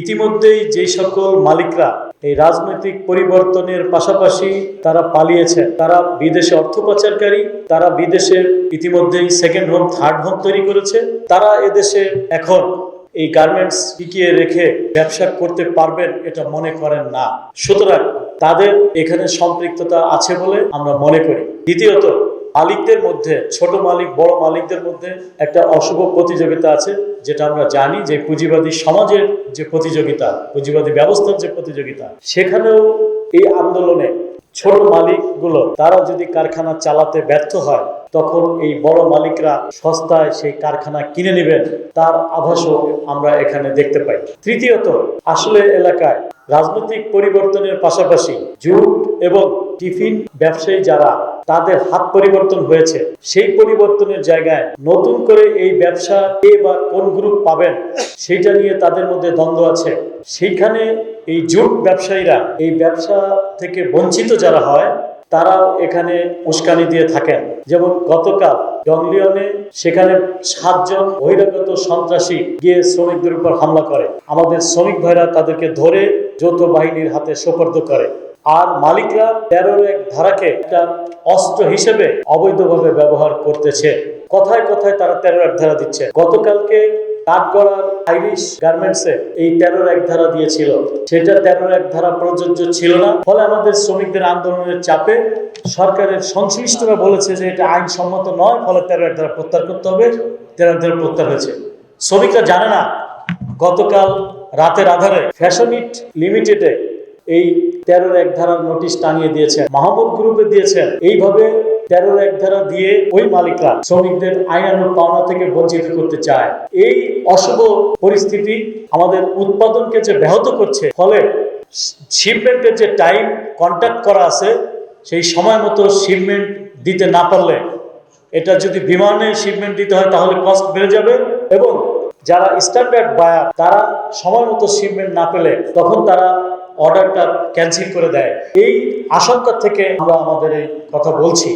ইতিমধ্যেই যে সকল মালিকরা এই রাজনৈতিক পরিবর্তনের পাশাপাশি তারা পালিয়েছে তারা বিদেশে অর্থ পাচারকারী, তারা বিদেশে ইতিমধ্যেই সেকেন্ড হোম থার্ড হোম তৈরি করেছে, তারা এদেশে এখন এই গার্মেন্টস টিকিয়ে রেখে ব্যবসা করতে পারবেন এটা মনে করেন না। সুতরাং তাদের এখানে সম্পৃক্ততা আছে বলে আমরা মনে করি। দ্বিতীয়ত মালিকদের মধ্যে, ছোট মালিক, বড় মালিকদের মধ্যে একটা অশুভ প্রতিযোগিতা আছে, যেটা আমরা জানি যে পুঁজিবাদী সমাজের যে প্রতিযোগিতা, পুঁজিবাদী ব্যবস্থার যে প্রতিযোগিতা, সেখানেও এই আন্দোলনে ছোট মালিকগুলো, তারা যদি কারখানা চালাতে ব্যর্থ হয়, তখন এই বড় মালিকরা সস্তায় সেই কারখানা কিনে নেবেন, তার আভাসও আমরা এখানে দেখতে পাই। তৃতীয়ত, আসলে এলাকায় রাজনৈতিক পরিবর্তনের পাশাপাশি জুট এবং টিফিন ব্যবসায়ী যারা তাদের হাত পরিবর্তন হয়েছে। সেই পরিবর্তনের জায়গায় নতুন করে এই ব্যবসা কে বা কোন গ্রুপ পাবেন, সেইটা নিয়ে তাদের মধ্যে দ্বন্দ্ব আছে। সেইখানে এই জুট ব্যবসায়ীরা, এই ব্যবসা থেকে বঞ্চিত যারা হয়, তারাও এখানে উস্কানি দিয়ে থাকেন। যেমন গতকাল ডংলিয়নে সেখানে সাতজন বহিরাগত সন্ত্রাসী গিয়ে শ্রমিকদের উপর হামলা করে। আমাদের শ্রমিক ভাইরা তাদেরকে ধরে যৌথ বাহিনীর হাতে সোপর্দ করে। আর মালিকরা তেরোর এক ধারাকে একটা অস্ত্র হিসেবে অবৈধভাবে ব্যবহার করতেছে। কথায় কথায় তারা তেরো এক ধারা দিচ্ছে। গতকালকে কাঠগড়ার আইরিশ গার্মেন্টসে এই তেরোর এক ধারা দিয়েছিল। সেটা তেরোর এক ধারা প্রযোজ্য ছিল না। ফলে আমাদের শ্রমিকদের আন্দোলনের চাপে সরকারের সংশ্লিষ্টরা বলেছে যে এটা আইনসম্মত নয়, ফলে তেরো এক ধারা প্রত্যাহার করতে হবে। তেরো এক ধারা প্রত্যাহার হয়েছে। শ্রমিকরা জানে না, গতকাল রাতের আধারে ফ্যাশন ইট লিমিটেডে এই তেরোর এক ধারার নোটিশ টাঙিয়ে দিয়েছেন, মাহমুদ গ্রুপে দিয়েছেন। এইভাবে তেরোর এক ধারা দিয়ে ওই মালিকরা শ্রমিকদের আইনানুগ পাওনা থেকে বঞ্চিত করতে চায়। এই অশুভ পরিস্থিতি আমাদের উৎপাদনকে যে ব্যাহত করছে, ফলে শিপমেন্টের যে টাইম কন্ট্যাক্ট করা আছে, সেই সময় মতো শিপমেন্ট দিতে না পারলে, এটা যদি বিমানে শিপমেন্ট দিতে হয়, তাহলে কস্ট বেড়ে যাবে এবং যারা স্ট্যান্ডার্ড বায়ার তারা সময় মতো শিপমেন্ট না পেলে তখন তারা অর্ডারটা ক্যান্সেল করে দেয়। এই আশঙ্কা থেকে আমরা আমাদের এই কথা বলছি।